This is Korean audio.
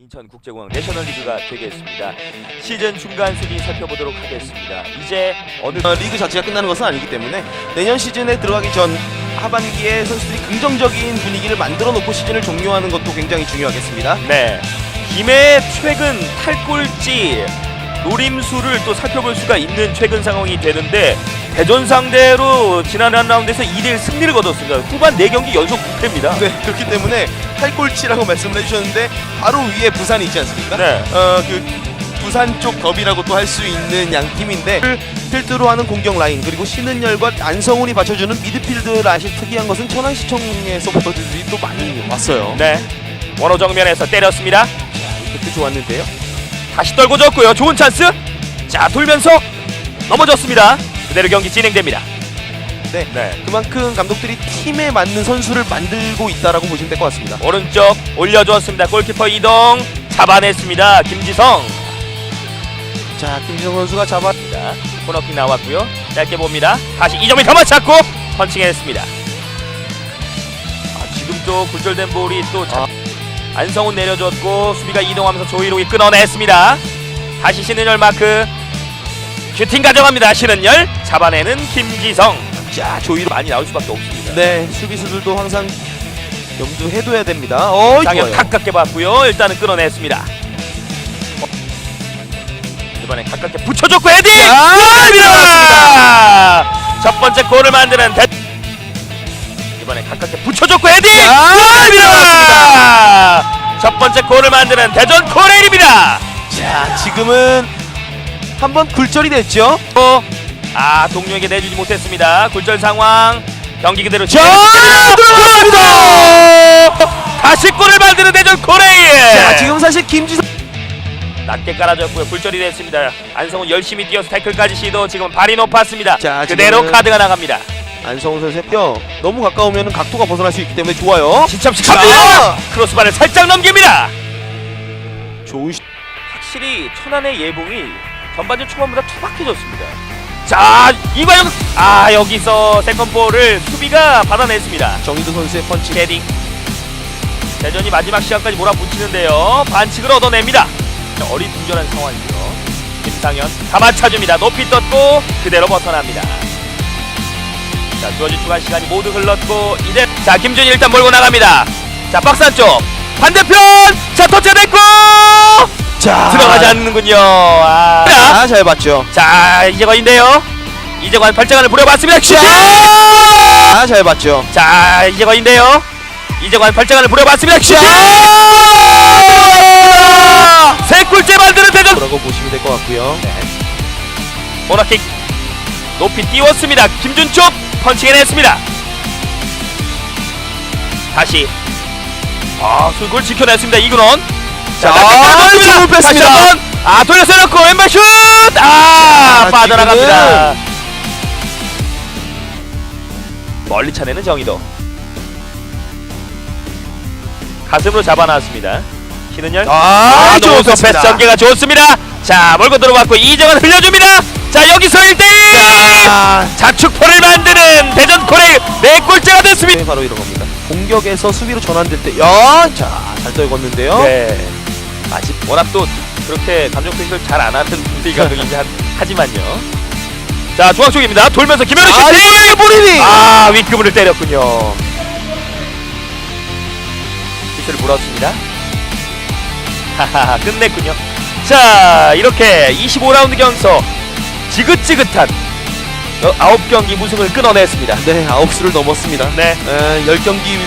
인천국제공항 내셔널리그가 되겠습니다. 시즌 중간 순위 살펴보도록 하겠습니다. 이제 어느 어, 리그 자체가 끝나는 것은 아니기 때문에 내년 시즌에 들어가기 전 하반기에 선수들이 긍정적인 분위기를 만들어 놓고 시즌을 종료하는 것도 굉장히 중요하겠습니다. 네 김해 최근 탈골지 노림수를 또 살펴볼 수가 있는 최근 상황이 되는데 대전 상대로 지난 한 라운드에서 2대1 승리를 거뒀습니다. 후반 4경기 연속 9패입니다. 네, 그렇기 때문에 탈골치라고 말씀을 해주셨는데 바로 위에 부산이 있지 않습니까? 네. 어, 그 부산 쪽 더비라고 또 할 수 있는 양 팀인데 필드로 하는 공격 라인 그리고 신은열과 안성훈이 받쳐주는 미드필드 라인 특이한 것은 천안시청의 서포터들이 또 많이 왔어요. 네. 원호 정면에서 때렸습니다. 그때 좋았는데요. 다시 떨고 졌고요. 좋은 찬스. 자 돌면서 넘어졌습니다. 그대로 경기 진행됩니다. 네. 네. 그만큼 감독들이 팀에 맞는 선수를 만들고 있다라고 보시면 될 것 같습니다. 오른쪽 올려주었습니다. 골키퍼 이동 잡아냈습니다. 김지성. 자, 김지성 선수가 자, 코너킥 나왔고요. 짧게 봅니다. 다시 이점을 가마잡고 펀칭했습니다. 아, 지금 또 굴절된 볼이 또 자, 아. 안성훈 내려줬고 수비가 이동하면서 조이록이 끊어냈습니다. 다시 신은열 마크 슈팅 가져갑니다. 신은열 잡아내는 김지성. 자, 조이로 많이 나올 수밖에 없습니다. 네, 수비수들도 항상 염두해둬야 됩니다. 어, 장현 좋아요. 가깝게 봤고요. 일단은 끊어냈습니다. 어, 이번엔 가깝게 붙여줬고 헤딩! 야, 들어갔습니다. 첫 번째 골을 만드는 대... 이번엔 가깝게 붙여줬고 헤딩! 야, 들어갔습니다. 첫 번째 골을 만드는 대전 코레일입니다. 자, 지금은 한번 굴절이 됐죠. 어, 아 동료에게 내주지 못했습니다. 굴절 상황 경기 그대로 자, 들어갔습니다. 다시 골을 만드는 대전 코레일. 자, 지금 사실 김지성 낮게 깔아줬고요. 굴절이 됐습니다. 안성훈 열심히 뛰어서 태클까지 시도 지금 발이 높았습니다. 자, 그대로 지금은- 카드가 나갑니다. 안성훈 선수의 뼈 너무 가까우면 각도가 벗어날 수 있기 때문에 좋아요. 진참식 자! 갑니다. 크로스바를 살짝 넘깁니다. 좋은 시... 확실히 천안의 예봉이 전반전 초반보다 투박해졌습니다. 자 이과영 아 여기서 세컨볼을 수비가 받아냈습니다. 정희도 선수의 펀치. 헤딩. 대전이 마지막 시간까지 몰아붙이는데요. 반칙을 얻어냅니다. 어리둥절한 상황이죠. 김상현 가마차줍니다. 높이 떴고 그대로 벗어납니다. 자 주어진 추가 시간이 모두 흘렀고 이제 자 김준이 일단 몰고 나갑니다. 자 박스 안쪽. 반대편! 자 터치됐고 자, 들어가지 않는군요. 아. 아, 잘 봤죠. 자 이재건인데요. 이재건 발장안을 부려봤습니다. 슈팅 아, 잘 봤죠. 자 이재건인데요. 이재건 발장안을 부려봤습니다. 슈팅 세 골째 만드는 대전. 뭐라고 보시면 될 것 같고요. 코너킥 높이 띄웠습니다. 김준촉 펀칭해냈습니다. 다시. 아 술골 지켜냈습니다. 이근원 자 아, 다시 패스입니다. 한번 아 돌려서 놓고 왼발 슛아 자, 빠져나갑니다 멀리 차내는 정의도 가슴으로 잡아놨습니다 신은열 아, 아, 좋은 노소 패스 패스입니다. 전개가 좋습니다. 자, 몰고 들어왔고 이정은 흘려줍니다. 자, 여기서 1대1 아, 자축포를 만드는 대전 코레 네 골째가 됐습니다. 네, 바로 이런 겁니다. 공격에서 수비로 전환될 때, 야, 자, 잘 떨궜는데요. 네. 아직 워낙 또 그렇게 감정 표시를 잘 안 하는 분들이 감독이긴 하- 하지만요. 자, 중앙 쪽입니다. 돌면서 김현우 아, 슈팅! 이거 보리니. 아, 윗그물을 때렸군요. 피스를 물었습니다. 하하하, 끝냈군요. 자, 이렇게 25라운드 경서 지긋지긋한 어, 9경기 무승을 끊어냈습니다. 네, 아홉 수를 넘었습니다. 네. 에, 10경기